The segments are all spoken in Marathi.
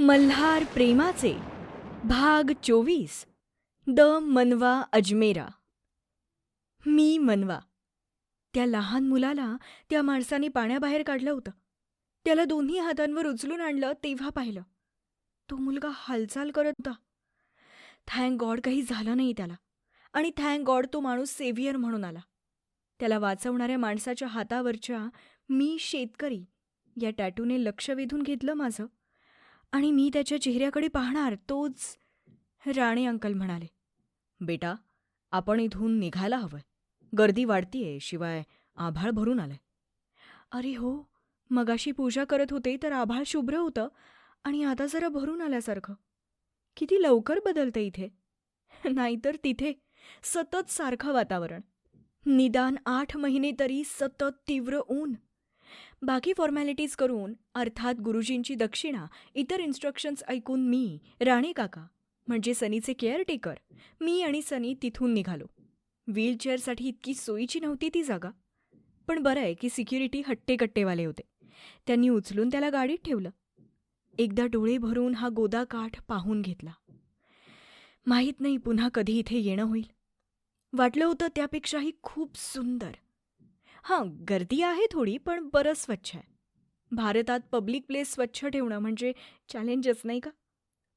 मल्हार प्रेमाचे भाग चोवीस द मनवा अजमेरा. मी मनवा. त्या लहान मुलाला त्या माणसाने पाण्याबाहेर काढलं होतं. त्याला दोन्ही हातांवर उचलून आणलं तेव्हा पाहिलं. तो मुलगा हालचाल करत होता. थँक गॉड काही झालं नाही त्याला. आणि थँक गॉड तो माणूस सेव्हियर म्हणून आला. त्याला वाचवणाऱ्या माणसाच्या हातावरच्या मी शेतकरी या टॅटूने लक्ष वेधून घेतलं माझं. आणि मी त्याच्या चेहऱ्याकडे पाहणार तोच राणे अंकल म्हणाले बेटा आपण इथून निघायला हवंय. गर्दी वाढतीये शिवाय आभाळ भरून आलंय. अरे हो मगाशी पूजा करत होते तर आभाळ शुभ्र होतं आणि आता जरा भरून आल्यासारखं. किती लवकर बदलतं इथे. नाहीतर तिथे सतत सारखं वातावरण. निदान आठ महिने तरी सतत तीव्र ऊन. बाकी फॉर्मॅलिटीज करून अर्थात गुरुजींची दक्षिणा इतर इन्स्ट्रक्शन्स ऐकून मी राणे काका म्हणजे सनीचे केअरटेकर मी आणि सनी तिथून निघालो. व्हीलचेअरसाठी इतकी सोयीची नव्हती ती जागा. पण बरं आहे की सिक्युरिटी हट्टेकट्टेवाले होते. त्यांनी उचलून त्याला गाडीत ठेवलं. एकदा डोळे भरून हा गोदा काठ पाहून घेतला. माहीत नाही पुन्हा कधी इथे येणं होईल. वाटलं होतं त्यापेक्षाही खूप सुंदर. हां गर्दी आहे थोडी पण बरं स्वच्छ आहे. भारतात पब्लिक प्लेस स्वच्छ ठेवणं म्हणजे चॅलेंजच नाही का?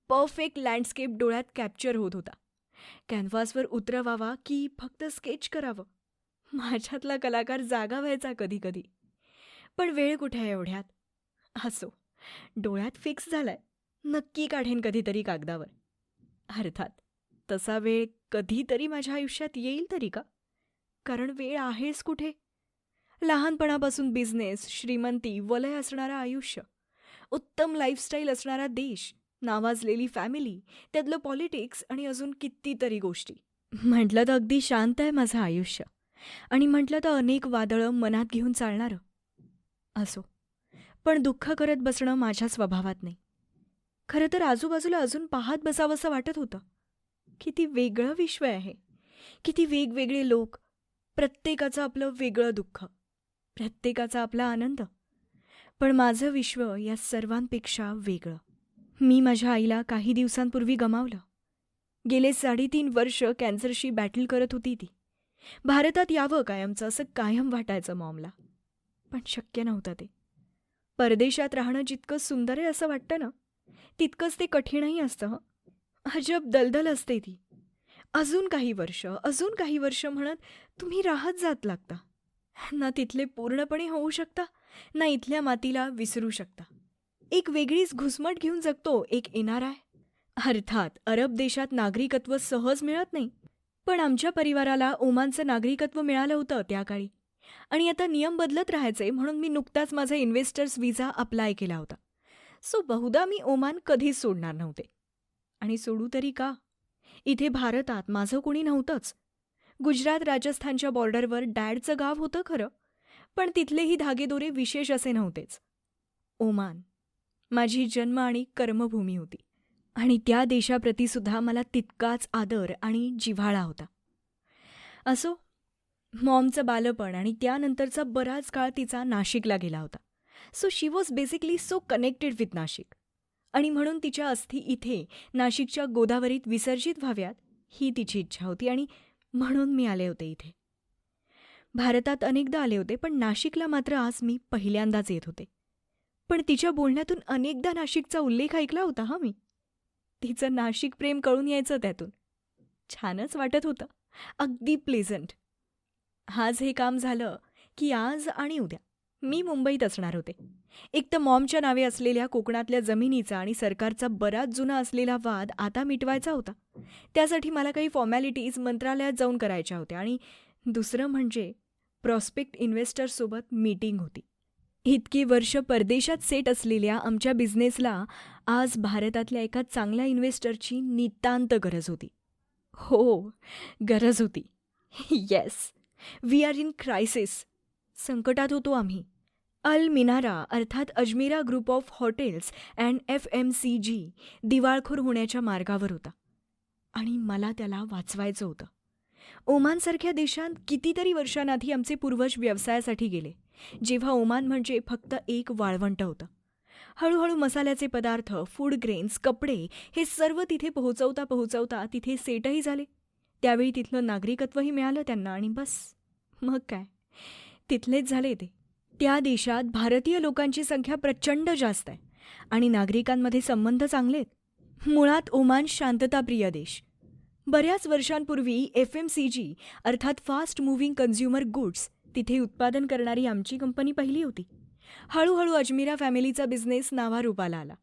परफेक्ट लँडस्केप डोळ्यात कॅप्चर होत होता. कॅनव्हासवर उतरवावा की फक्त स्केच करावं? माझ्यातला कलाकार जागा व्हायचा कधी कधी पण वेळ कुठे आहे एवढ्यात? असो डोळ्यात फिक्स झालाय. नक्की काढेन कधीतरी कागदावर. अर्थात तसा वेळ कधीतरी माझ्या आयुष्यात येईल तरी का? कारण वेळ आहेच कुठे? लहानपणापासून बिझनेस श्रीमंती वलय असणारं आयुष्य. उत्तम लाईफस्टाईल असणारा देश नावाजलेली फॅमिली त्यातलं पॉलिटिक्स आणि अजून कितीतरी गोष्टी. म्हटलं तर अगदी शांत आहे माझं आयुष्य. आणि म्हटलं तर अनेक वादळं मनात घेऊन चालणारं. असो. पण दुःख करत बसणं माझ्या स्वभावात नाही. खरं तर आजूबाजूला अजून पाहत बसावंसं वाटत होतं. किती वेगळं विश्व आहे किती वेगवेगळे लोक. प्रत्येकाचं आपलं वेगळं दुःख. प्रत्येकाचा आपला आनंद. पण माझं विश्व या सर्वांपेक्षा वेगळं. मी माझ्या आईला काही दिवसांपूर्वी गमावलं. गेले साडेतीन वर्ष कॅन्सरशी बॅटल करत होती ती. भारतात यावं कायमचं असं कायम वाटायचं मॉमला. पण शक्य नव्हतं ते. परदेशात राहणं जितकं सुंदर आहे असं वाटतं ना तितकंच ते कठीणही असतं हं. अजब दलदल असते ती. अजून काही वर्ष अजून काही वर्ष म्हणत तुम्ही राहत जात लागता. ना तिथले पूर्णपणे होऊ शकता ना इथल्या मातीला विसरू शकता. एक वेगळीच घुसमट घेऊन जगतो एक येणार आहे. अर्थात अरब देशात नागरिकत्व सहज मिळत नाही. पण आमच्या परिवाराला ओमानचं नागरिकत्व मिळालं होतं त्या काळी. आणि आता नियम बदलत राहायचे म्हणून मी नुकताच माझा इन्व्हेस्टर्स विजा अप्लाय केला होता. सो बहुधा मी ओमान कधीच सोडणार नव्हते. आणि सोडू तरी का? इथे भारतात माझं कोणी नव्हतंच. गुजरात राजस्थानच्या बॉर्डरवर डॅडचं गाव होतं खरं पण तिथलेही धागेदोरे विशेष असे नव्हतेच. ओमान. माझी जन्म आणि कर्मभूमी होती. आणि त्या देशाप्रती सुद्धा मला तितकाच आदर आणि जिव्हाळा होता. असो मॉमचं बालपण आणि त्यानंतरचा बराच काळ तिचा नाशिकला गेला होता. So she was basically so connected with Nashik. आणि म्हणून तिच्या अस्थी इथे नाशिकच्या गोदावरीत विसर्जित व्हाव्यात ही तिची इच्छा होती आणि म्हणून मी आले होते इथे. भारतात अनेकदा आले होते पण नाशिकला मात्र आज मी पहिल्यांदाच येत होते. पण तिच्या बोलण्यातून अनेकदा नाशिकचा उल्लेख ऐकला होता हा मी. तिचं नाशिक प्रेम कळून यायचं त्यातून. छानच वाटत होतं. अगदी प्लेझंट आज हे काम झालं की आज आणि उद्या. मी मुंबईत असणार होते. एक तर मॉमच्या नावे असलेल्या कोकणातल्या जमिनीचा आणि सरकारचा बराच जुना असलेला वाद आता मिटवायचा होता. त्यासाठी मला काही फॉर्मॅलिटीज मंत्रालयात जाऊन करायच्या होत्या आणि दुसरं म्हणजे प्रॉस्पेक्ट इन्व्हेस्टरसोबत मीटिंग होती. इतकी वर्ष परदेशात सेट असलेल्या आमच्या बिझनेसला आज भारतातल्या एका चांगल्या इन्व्हेस्टरची नितांत गरज होती. हो गरज होती. Yes we are in crisis संकटात होतो आम्ही. अल मिनारा अर्थात Ajmera group of hotels and F M C G दिवाळखोर होण्याच्या मार्गावर होता. आणि मला त्याला वाचवायचं होतं. ओमानसारख्या देशात कितीतरी वर्षांआधी आमचे पूर्वज व्यवसायासाठी गेले जेव्हा ओमान म्हणजे फक्त एक वाळवंट होतं. हळूहळू मसाल्याचे पदार्थ फूड ग्रेन्स कपडे हे सर्व तिथे पोहोचवता पोहोचवता तिथे सेटही झाले. त्यावेळी तिथलं नागरिकत्वही मिळालं त्यांना आणि बस. मग काय? तिथलेच झाले ते. त्या देशात भारतीय लोकांची संख्या प्रचंड जास्त आहे आणि नागरिकांमध्ये संबंध चांगले आहेत. मुळात ओमान शांतताप्रिय देश. बऱ्याच वर्षांपूर्वी एफ एम सी जी अर्थात फास्ट मुव्हिंग कन्झ्युमर गुड्स तिथे उत्पादन करणारी आमची कंपनी पहिली होती. हळूहळू अजमिरा फॅमिलीचा बिझनेस नावारूपाला आला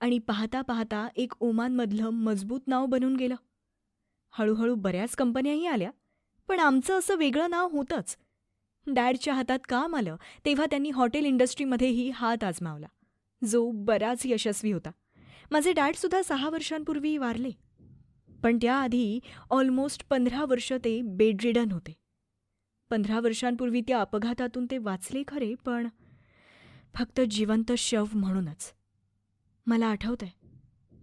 आणि पाहता पाहता एक ओमानमधलं मजबूत नाव बनून गेलं. हळूहळू बऱ्याच कंपन्याही आल्या पण आमचं असं वेगळं नाव होतंच. डॅडच्या हातात काम आलं तेव्हा त्यांनी हॉटेल इंडस्ट्रीमध्येही हात आजमावला. जो बराच यशस्वी होता. माझे डॅडसुद्धा सहा वर्षांपूर्वी वारले. पण त्याआधी ऑलमोस्ट पंधरा वर्ष ते बेडरिडन होते. पंधरा वर्षांपूर्वी त्या अपघातातून ते वाचले खरे पण फक्त जिवंत शव म्हणूनच. मला आठवतंय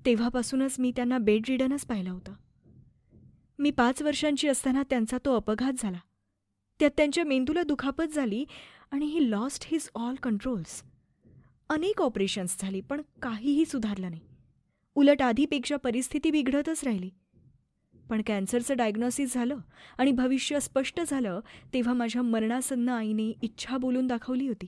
तेव्हापासूनच मी त्यांना बेडरिडनच पाहिलं होतं. मी पाच वर्षांची असताना त्यांचा तो अपघात झाला. त्यात त्यांच्या मेंदूला दुखापत झाली आणि he lost his all controls अनेक ऑपरेशन्स झाली पण काहीही सुधारलं नाही. उलट आधीपेक्षा परिस्थिती बिघडतच राहिली. पण कॅन्सरचं डायग्नॉसिस झालं आणि भविष्य स्पष्ट झालं तेव्हा माझ्या मरणासन्न आईने इच्छा बोलून दाखवली होती.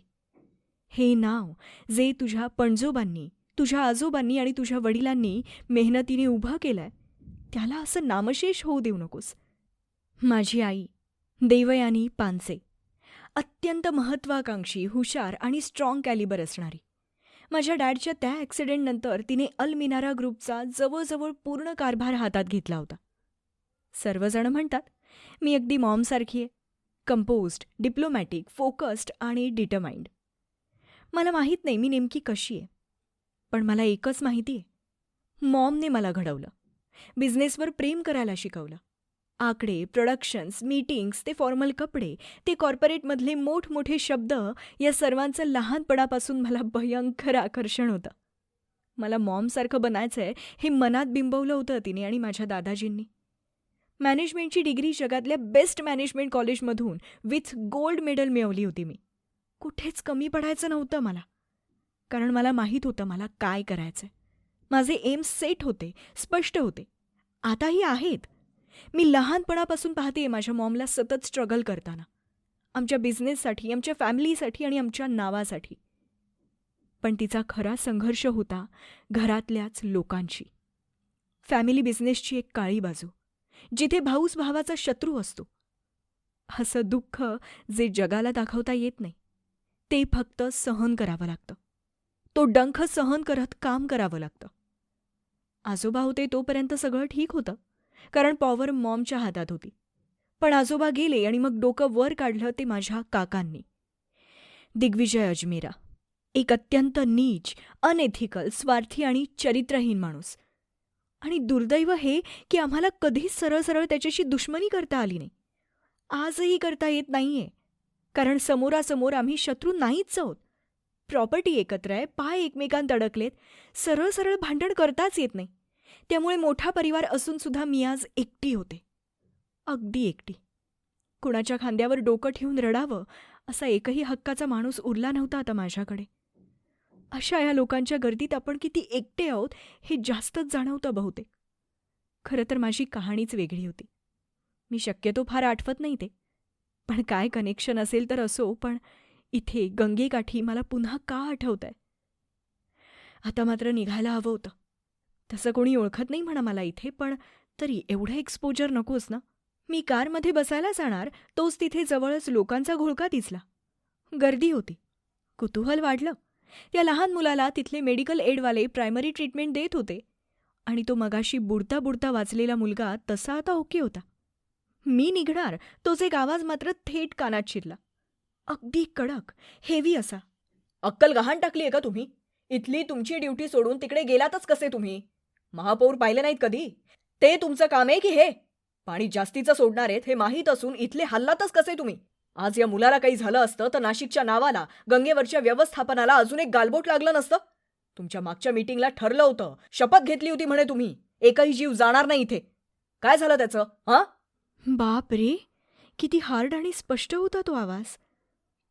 हे नाव जे तुझ्या पणजोबांनी तुझ्या आजोबांनी आणि तुझ्या वडिलांनी मेहनतीने उभं केलंय त्याला असं नामशेष होऊ देऊ नकोस. माझी आई देवयानी पानसे. अत्यंत महत्वाकांक्षी हुशार आणि स्ट्रॉंग कॅलिबर असणारी. माझ्या डॅडच्या त्या ॲक्सिडेंटनंतर तिने अल मिनारा ग्रुपचा जवळजवळ पूर्ण कारभार हातात घेतला होता. सर्वजण म्हणतात मी अगदी मॉमसारखी आहे. कंपोज्ड डिप्लोमॅटिक फोकस्ड आणि डिटमाइंड मला माहीत नाही मी नेमकी कशी आहे. पण मला एकच माहिती आहे. मॉमने मला घडवलं. बिझनेसवर प्रेम करायला शिकवलं. आकडे प्रोडक्शन्स मीटिंग्स ते फॉर्मल कपडे ते कॉर्पोरेटमधले मोठमोठे शब्द या सर्वांचं लहानपणापासून मला भयंकर आकर्षण होतं. मला मॉमसारखं बनायचं आहे हे मनात बिंबवलं होतं तिने आणि माझ्या दादाजींनी. मॅनेजमेंटची डिग्री जगातल्या बेस्ट मॅनेजमेंट कॉलेजमधून विथ गोल्ड मेडल मिळवली होती मी. कुठेच कमी पडायचं नव्हतं मला. कारण मला माहीत होतं मला काय करायचं माझे एम्स सेट होते स्पष्ट होते. आताही आहेत. मी लहानपणापासून पाहते माझ्या मॉमला सतत स्ट्रगल करताना. आमच्या बिझनेससाठी आमच्या फॅमिलीसाठी आणि आमच्या नावासाठी. पण तिचा खरा संघर्ष होता घरातल्याच लोकांशी. फॅमिली बिझनेसची एक काळी बाजू जिथे भाऊस भावाचा शत्रू असतो. असं दुःख जे जगाला दाखवता येत नाही ते फक्त सहन करावं लागतं. तो डंख सहन करत काम करावं लागतं. आजोबा होते तोपर्यंत सगळं ठीक होतं. कारण पॉवर मॉमच्या हातात होती. पण आजोबा गेले आणि मग डोकं वर काढलं ते माझ्या काकांनी. दिग्विजय अजमेरा एक अत्यंत नीच अनएथिकल स्वार्थी आणि चरित्रहीन माणूस. आणि दुर्दैव हे की आम्हाला कधीच सरळ सरळ त्याच्याशी दुश्मनी करता आली नाही. आजही करता येत नाहीये. कारण समोरासमोर आम्ही शत्रू नाहीच आहोत. प्रॉपर्टी एकत्र आहे पाय एकमेकांत अडकलेत. सरळ सरळ भांडण करताच येत नाही. त्यामुळे मोठा परिवार असून सुद्धा मी आज एकटी होते. अगदी एकटी. कुणाच्या खांद्यावर डोकं ठेवून रडावं असा एकही हक्काचा माणूस उरला नव्हता आता माझ्याकडे. अशा या लोकांच्या गर्दीत आपण किती एकटे आहोत हे जास्तच जाणवतं बहुतेक. खरं तर माझी कहाणीच वेगळी होती. मी शक्यतो फार आठवत नाही ते. पण काय कनेक्शन असेल तर असो पण इथे गंगेकाठी मला पुन्हा का आठवत आहे आता मात्र निघायला हवं होतं. तसं कोणी ओळखत नाही म्हणा मला इथे पण तरी एवढं एक्सपोजर नकोस ना. मी कारमध्ये बसायला जाणार तोच तिथे जवळच लोकांचा घोळका दिसला. गर्दी होती. कुतूहल वाढलं. त्या लहान मुलाला तिथले मेडिकल एडवाले प्रायमरी ट्रीटमेंट देत होते. आणि तो मगाशी बुडता बुडता वाचलेला मुलगा तसा आता ओके होता. मी निघणार तोच एक आवाज मात्र थेट कानात शिरला. अगदी कडक हेवी असा. अक्कल गहाण टाकली आहे का तुम्ही? इथली तुमची ड्युटी सोडून तिकडे गेलातच कसे तुम्ही? महापौर पाहिले नाहीत कधी. ते तुमचं काम आहे की हे? पाणी जास्तीचं सोडणार आहेत हे माहीत असून इथले हल्लातच कसे तुम्ही? आज या मुलाला काही झालं असतं तर नाशिकच्या नावाला गंगेवरच्या व्यवस्थापनाला अजून एक गालबोट लागलं नसतं? तुमच्या मागच्या मीटिंगला ठरलं होतं. शपथ घेतली होती म्हणे तुम्ही. एकही जीव जाणार नाही इथे. काय झालं त्याचं? हां? बाप रे! किती हार्ड आणि स्पष्ट होता तो आवाज.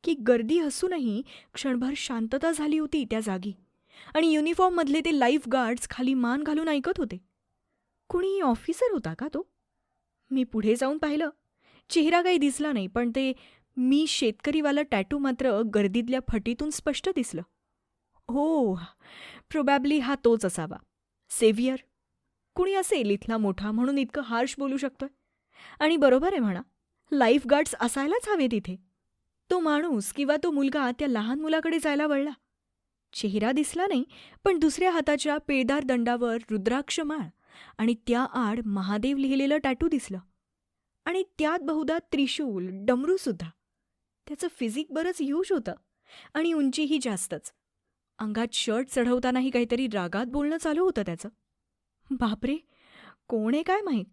की गर्दी असूनही क्षणभर शांतता झाली होती त्या जागी. आणि युनिफॉर्ममधले ते लाईफ गार्ड्स खाली मान घालून ऐकत होते. कुणी ऑफिसर होता का तो? मी पुढे जाऊन पाहिलं. चेहरा काही दिसला नाही पण ते मी शेतकरीवाला टॅटू मात्र गर्दीतल्या फटीतून स्पष्ट दिसलं. हो प्रोबॅबली हा तोच असावा. सेव्हियर कुणी असेल इथला मोठा म्हणून इतकं हार्श बोलू शकतोय? आणि बरोबर आहे म्हणा लाईफ गार्ड्स असायलाच हवे तिथे तो माणूस किंवा तो मुलगा त्या लहान मुलाकडे जायला वळला. चेहरा दिसला नाही पण दुसऱ्या हाताच्या पिळदार दंडावर रुद्राक्ष माळ आणि त्या आड महादेव लिहिलेलं टॅटू दिसलं. आणि त्यात बहुधा त्रिशूल डमरूसुद्धा त्याचं फिजिक बरंच ह्यूज होतं आणि उंचीही जास्तच. अंगात शर्ट चढवतानाही काहीतरी रागात बोलणं चालू होतं त्याचं. बापरे! कोण आहे काय माहीत?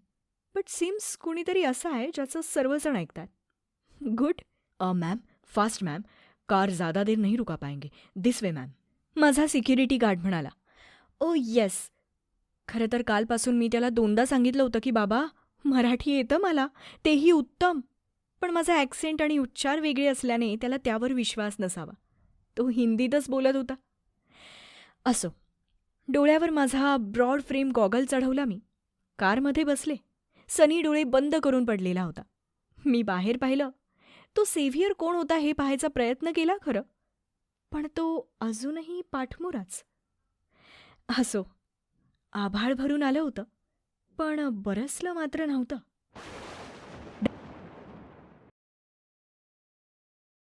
बट सिम्स कुणीतरी असं आहे ज्याचं सर्वजण ऐकतात. Good uh ma'am fast ma'am car ज्यादा देर नाही रुका पाएंगे. दिस वे मॅम माझा सिक्युरिटी गार्ड म्हणाला. Oh yes. खरं तर कालपासून मी त्याला दोनदा सांगितलं होतं की बाबा मराठी येतं मला. तेही उत्तम. पण माझा ॲक्सेंट आणि उच्चार वेगळे असल्याने त्याला त्यावर विश्वास नसावा. तो हिंदीतच बोलत होता. असो डोळ्यावर माझा ब्रॉड फ्रेम गॉगल चढवला मी. कारमध्ये बसले. सनी डोळे बंद करून पडलेला होता. मी बाहेर पाहिलं. तो सेव्हियर कोण होता हे पाहायचा प्रयत्न केला खरं. पण तो अजूनही पाठमोराच. असो आभाळ भरून आलं होतं पण बरसलं मात्र नव्हतं.